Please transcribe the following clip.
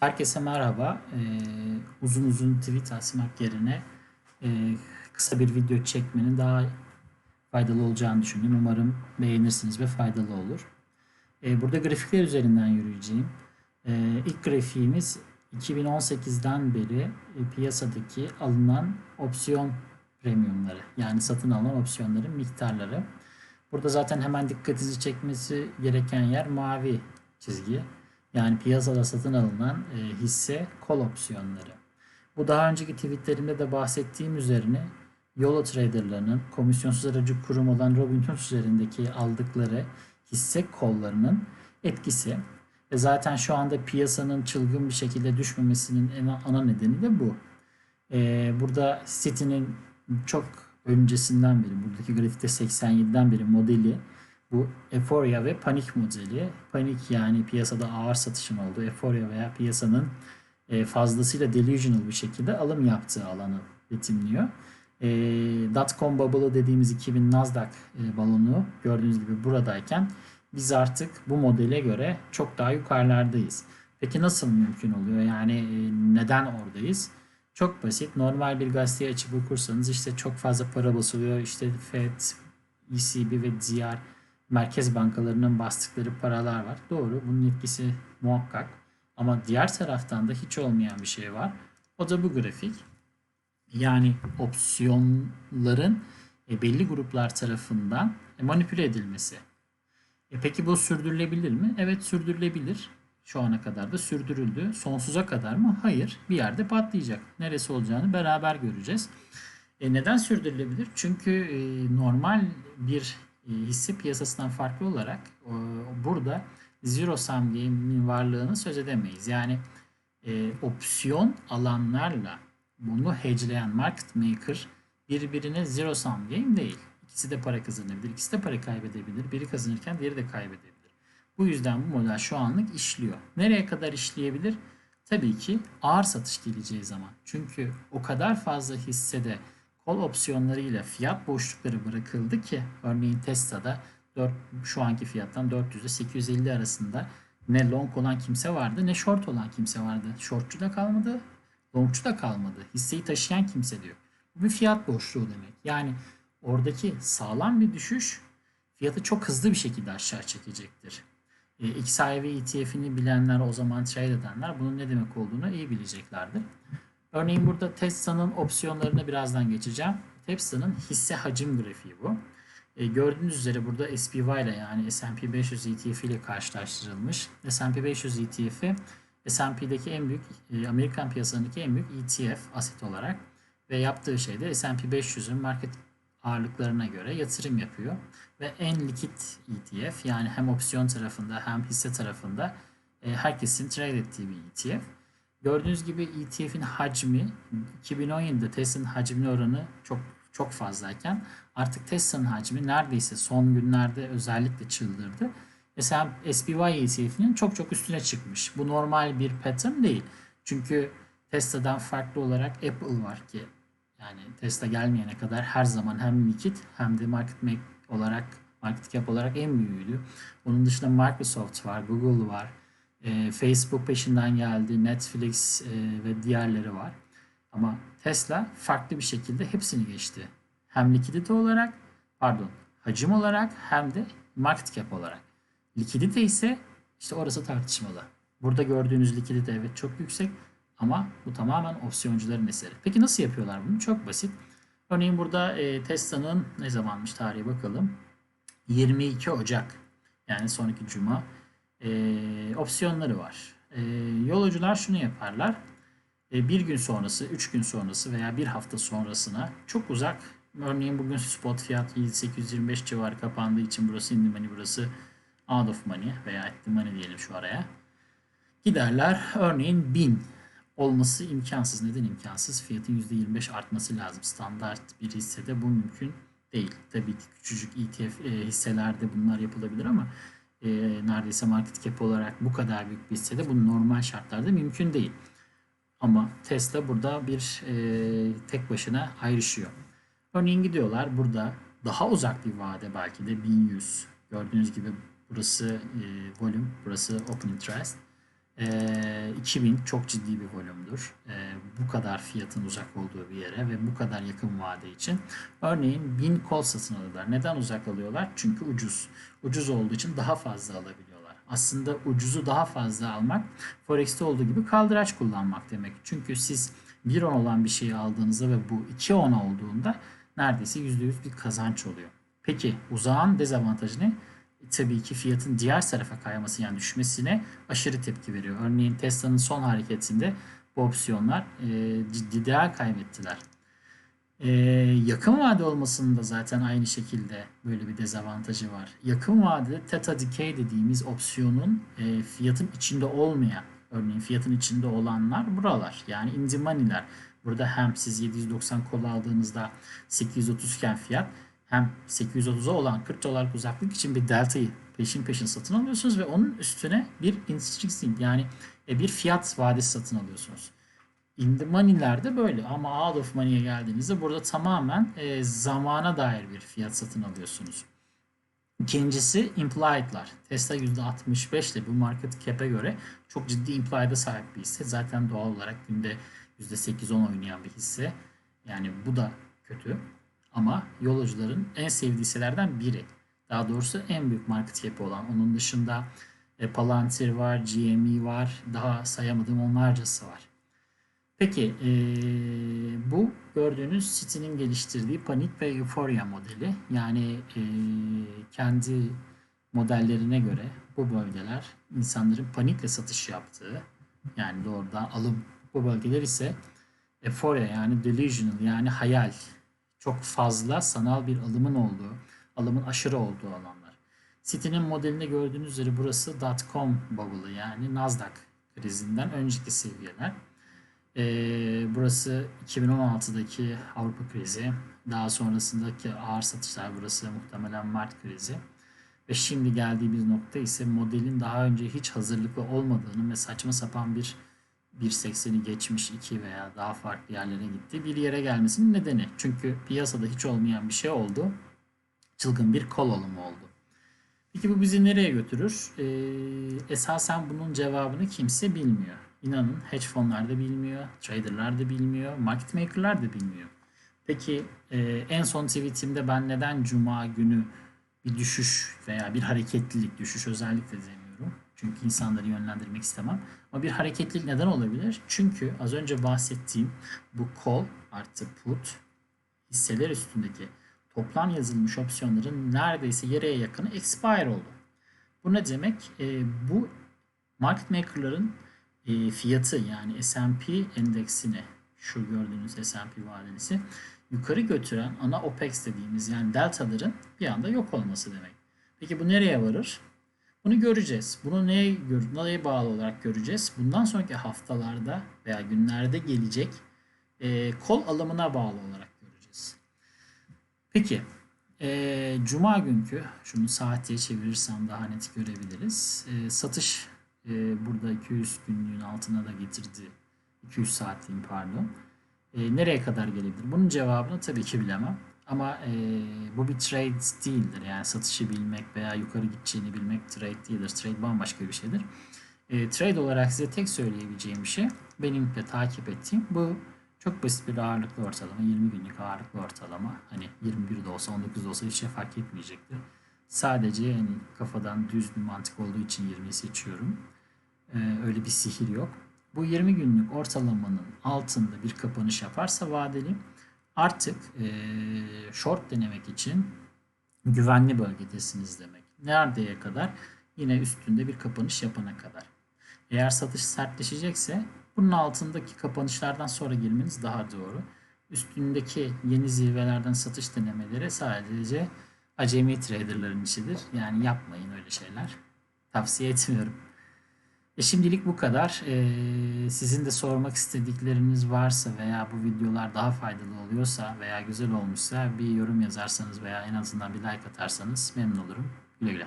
Herkese merhaba. Ee, uzun uzun tweet atmak yerine e, kısa bir video çekmenin daha faydalı olacağını düşündüm. Umarım beğenirsiniz ve faydalı olur. Ee, burada grafikler üzerinden yürüyeceğim. Ee, ilk grafiğimiz 2018'den beri e, piyasadaki alınan opsiyon premiumları yani satın alınan opsiyonların miktarları. Burada zaten hemen dikkatinizi çekmesi gereken yer mavi çizgi. Yani piyasada satın alınan e, hisse kol opsiyonları. Bu daha önceki tweetlerimde de bahsettiğim üzerine YOLO traderlarının komisyonsuz aracı kurum olan Robinhood üzerindeki aldıkları hisse kollarının etkisi. Ve zaten şu anda piyasanın çılgın bir şekilde düşmemesinin en ana nedeni de bu. E, burada City'nin çok öncesinden beri, buradaki grafikte 87'den beri modeli bu euphoria ve panik modeli. Panik yani piyasada ağır satışın olduğu, euphoria veya piyasanın e, fazlasıyla delusional bir şekilde alım yaptığı alanı betimliyor. E, dotcom bubble'ı dediğimiz 2000 Nasdaq e, balonu gördüğünüz gibi buradayken biz artık bu modele göre çok daha yukarılardayız. Peki nasıl mümkün oluyor? Yani e, neden oradayız? Çok basit. Normal bir gazeteyi açıp okursanız işte çok fazla para basılıyor. İşte FED, ECB ve diğer merkez bankalarının bastıkları paralar var. Doğru bunun etkisi muhakkak. Ama diğer taraftan da hiç olmayan bir şey var. O da bu grafik. Yani opsiyonların e, belli gruplar tarafından e, manipüle edilmesi. E peki bu sürdürülebilir mi? Evet sürdürülebilir. Şu ana kadar da sürdürüldü. Sonsuza kadar mı? Hayır. Bir yerde patlayacak. Neresi olacağını beraber göreceğiz. E neden sürdürülebilir? Çünkü e, normal bir hisse piyasasından farklı olarak e, burada zero sum game'in varlığını söz edemeyiz. Yani e, opsiyon alanlarla bunu hedgeleyen market maker birbirine zero sum game değil. İkisi de para kazanabilir, ikisi de para kaybedebilir. Biri kazanırken diğeri de kaybedebilir. Bu yüzden bu model şu anlık işliyor. Nereye kadar işleyebilir? Tabii ki ağır satış geleceği zaman. Çünkü o kadar fazla hissede kol opsiyonlarıyla fiyat boşlukları bırakıldı ki örneğin Tesla'da 4, şu anki fiyattan 400 ile 850 arasında ne long olan kimse vardı ne short olan kimse vardı. Shortçu da kalmadı, longçu da kalmadı. Hisseyi taşıyan kimse diyor. Bu bir fiyat boşluğu demek. Yani oradaki sağlam bir düşüş fiyatı çok hızlı bir şekilde aşağı çekecektir. E, XI ve ETF'ini bilenler o zaman trade edenler bunun ne demek olduğunu iyi bileceklerdir. Örneğin burada Tesla'nın opsiyonlarına birazdan geçeceğim. Tesla'nın hisse hacim grafiği bu. E, gördüğünüz üzere burada SPY ile yani S&P 500 ETF ile karşılaştırılmış. S&P 500 ETF'i S&P'deki en büyük e, Amerikan piyasalarındaki en büyük ETF aset olarak ve yaptığı şey de S&P 500'ün market ağırlıklarına göre yatırım yapıyor ve en likit ETF yani hem opsiyon tarafında hem hisse tarafında e, herkesin trade ettiği bir ETF. Gördüğünüz gibi ETF'in hacmi 2017'de Tesla'nın hacmine oranı çok çok fazlayken artık Tesla'nın hacmi neredeyse son günlerde özellikle çıldırdı. Mesela SPY ETF'inin çok çok üstüne çıkmış. Bu normal bir pattern değil. Çünkü Tesla'dan farklı olarak Apple var ki yani Tesla gelmeyene kadar her zaman hem likit hem de market make olarak market cap olarak en büyüğüydü. Onun dışında Microsoft var, Google var, e, Facebook peşinden geldi, Netflix e, ve diğerleri var. Ama Tesla farklı bir şekilde hepsini geçti. Hem likidite olarak, pardon, hacim olarak hem de market cap olarak. Likidite ise işte orası tartışmalı. Burada gördüğünüz likidite evet çok yüksek ama bu tamamen opsiyoncuların eseri. Peki nasıl yapıyorlar bunu? Çok basit. Örneğin burada e, Tesla'nın ne zamanmış tarihi bakalım. 22 Ocak yani sonraki cuma e, opsiyonları var. E, yolcular şunu yaparlar. E, bir gün sonrası, üç gün sonrası veya bir hafta sonrasına çok uzak örneğin bugün spot fiyat 825 civarı kapandığı için burası in the money, burası out of money veya at the money diyelim şu araya. Giderler örneğin 1000 olması imkansız. Neden imkansız? Fiyatın %25 artması lazım. Standart bir hissede bu mümkün değil. Tabii küçücük ETF e, hisselerde bunlar yapılabilir ama e, neredeyse market cap olarak bu kadar büyük bir hissede bu normal şartlarda mümkün değil. Ama Tesla burada bir e, tek başına ayrışıyor. Örneğin gidiyorlar burada daha uzak bir vade belki de 1100. Gördüğünüz gibi burası e, volüm, burası open interest. E, 2000 çok ciddi bir volümdür. E, bu kadar fiyatın uzak olduğu bir yere ve bu kadar yakın vade için. Örneğin 1000 kol satın alıyorlar. Neden uzak alıyorlar? Çünkü ucuz. Ucuz olduğu için daha fazla alabiliyorlar. Aslında ucuzu daha fazla almak Forex'te olduğu gibi kaldıraç kullanmak demek. Çünkü siz 1.10 olan bir şeyi aldığınızda ve bu 2.10 olduğunda neredeyse %100 bir kazanç oluyor. Peki uzağın dezavantajı ne? Tabii ki fiyatın diğer tarafa kayması yani düşmesine aşırı tepki veriyor. Örneğin Tesla'nın son hareketinde bu opsiyonlar e, ciddi değer kaybettiler. E, yakın vade olmasının da zaten aynı şekilde böyle bir dezavantajı var. Yakın vadede Theta Decay dediğimiz opsiyonun e, fiyatın içinde olmayan, örneğin fiyatın içinde olanlar buralar. Yani in the money'ler. Burada hem siz 790 kol aldığınızda 830 iken fiyat hem 830'a olan 40 dolarlık uzaklık için bir delta'yı peşin peşin satın alıyorsunuz ve onun üstüne bir intrinsic yani e, bir fiyat vadesi satın alıyorsunuz. In the money'lerde böyle ama out of money'e geldiğinizde burada tamamen e, zamana dair bir fiyat satın alıyorsunuz. İkincisi implied'lar. Tesla %65 ile bu market cap'e göre çok ciddi implied'a sahip bir hisse. Zaten doğal olarak günde %8-10 oynayan bir hisse. Yani bu da kötü. Ama yolcuların en sevdiği hisselerden biri. Daha doğrusu en büyük market cap'i olan. Onun dışında e, Palantir var, GME var. Daha sayamadığım onlarcası var. Peki e, bu gördüğünüz City'nin geliştirdiği panik ve euphoria modeli. Yani e, kendi modellerine göre bu bölgeler insanların panikle satış yaptığı yani doğrudan alım bu bölgeler ise euphoria yani delusional yani hayal çok fazla sanal bir alımın olduğu, alımın aşırı olduğu alanlar. City'nin modelinde gördüğünüz üzere burası .com bubble'ı yani Nasdaq krizinden önceki seviyeler. Ee, burası 2016'daki Avrupa krizi. Daha sonrasındaki ağır satışlar burası muhtemelen Mart krizi. Ve şimdi geldiği bir nokta ise modelin daha önce hiç hazırlıklı olmadığını ve saçma sapan bir 1.80'i geçmiş 2 veya daha farklı yerlere gitti. Bir yere gelmesinin nedeni. Çünkü piyasada hiç olmayan bir şey oldu. Çılgın bir kol alımı oldu. Peki bu bizi nereye götürür? Ee, esasen bunun cevabını kimse bilmiyor. İnanın hedge fonlar da bilmiyor, traderlar da bilmiyor, market makerlar da bilmiyor. Peki e, en son tweetimde ben neden cuma günü bir düşüş veya bir hareketlilik, düşüş özellikle. Çünkü insanları yönlendirmek istemem. Ama bir hareketlilik neden olabilir? Çünkü az önce bahsettiğim bu call artı put hisseler üstündeki toplam yazılmış opsiyonların neredeyse yarıya yakını expire oldu. Bu ne demek? E, bu market maker'ların e, fiyatı yani S&P endeksini şu gördüğünüz S&P vadesi yukarı götüren ana OPEX dediğimiz yani deltaların bir anda yok olması demek. Peki bu nereye varır? Bunu göreceğiz. Bunu neye, neye bağlı olarak göreceğiz? Bundan sonraki haftalarda veya günlerde gelecek e, kol alımına bağlı olarak göreceğiz. Peki e, Cuma günkü şunu saatiye çevirirsem daha net görebiliriz. E, satış e, burada 200 günlüğün altına da getirdi. 200 saatliğin pardon. E, nereye kadar gelebilir? Bunun cevabını tabii ki bilemem. Ama e, bu bir trade değildir. Yani satışı bilmek veya yukarı gideceğini bilmek trade değildir. Trade bambaşka bir şeydir. E, trade olarak size tek söyleyebileceğim şey benim de takip ettiğim bu çok basit bir ağırlıklı ortalama. 20 günlük ağırlıklı ortalama. Hani 21 de olsa 19 de olsa hiç şey fark etmeyecektir. Sadece yani kafadan düz bir mantık olduğu için 20'yi seçiyorum. Ee, öyle bir sihir yok. Bu 20 günlük ortalamanın altında bir kapanış yaparsa vadeli artık e, short denemek için güvenli bölgedesiniz demek. Neredeye kadar? Yine üstünde bir kapanış yapana kadar. Eğer satış sertleşecekse bunun altındaki kapanışlardan sonra girmeniz daha doğru. Üstündeki yeni zirvelerden satış denemeleri sadece acemi traderların işidir. Yani yapmayın öyle şeyler. Tavsiye etmiyorum. E şimdilik bu kadar. E, sizin de sormak istedikleriniz varsa veya bu videolar daha faydalı oluyorsa veya güzel olmuşsa bir yorum yazarsanız veya en azından bir like atarsanız memnun olurum. Güle güle.